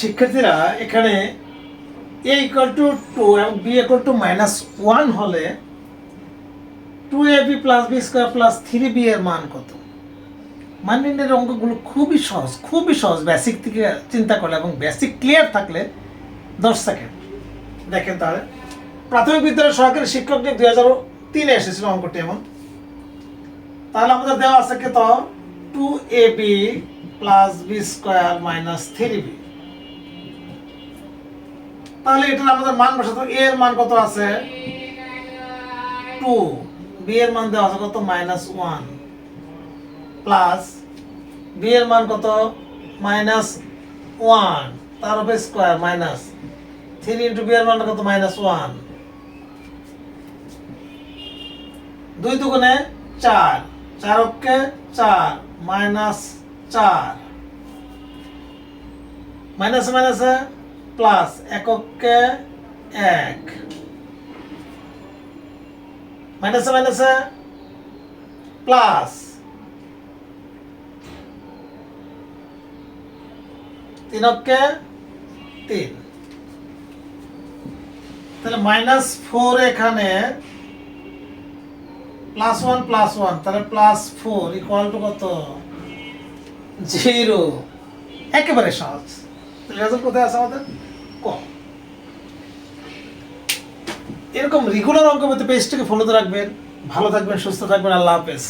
শিক্ষার্থীরা, এখানে A equal to two এবং B equal to minus one হলে two A B plus B square plus three B এর মান কত? মান অঙ্কগুলো খুবই সহজ খুবই সহজ। বেসিক থেকে চিন্তা করলে এবং বেসিক ক্লিয়ার থাকলে দশ সেকেন্ড দেখেন তাহলে, প্রাথমিক বিদ্যালয়ের সহকারী শিক্ষক নিয়োগ দুই হাজার তিনে এসেছিল অঙ্কটি এমন। তাহলে আমাদের দেওয়া আছে কত? Two A B plus B square minus three B তাহলে এটার আমাদের মান বসাতে হবে। A এর মান কত আছে? টু বি এর মান দেওয়া আছে কত? মাইনাস ওয়ান প্লাস বি এর মান কত? মাইনাস ওয়ান তার উপরে square minus three into B এর মান কত? মাইনাস ওয়ান দুই দুগুণে চার। চার অক্ষে চার। মাইনাস চার। মাইনাসে মাইনাসে প্লাস এককে এক। মাইনাসে মাইনাসে প্লাস। তিন অক্ষে তিন। তাহলে মাইনাস ফোর এখানে প্লাস ওয়ান প্লাস ওয়ান, তাহলে প্লাস ফোর ইকুয়াল টু কত? জিরো। একেবারে সহজ। কোথায় আছে আমাদের? কম। এরকম রেগুলার অঙ্ক পেজটাকে ফলোতে রাখবেন ভালো থাকবেন সুস্থ থাকবেন আল্লাহ হাফেজ।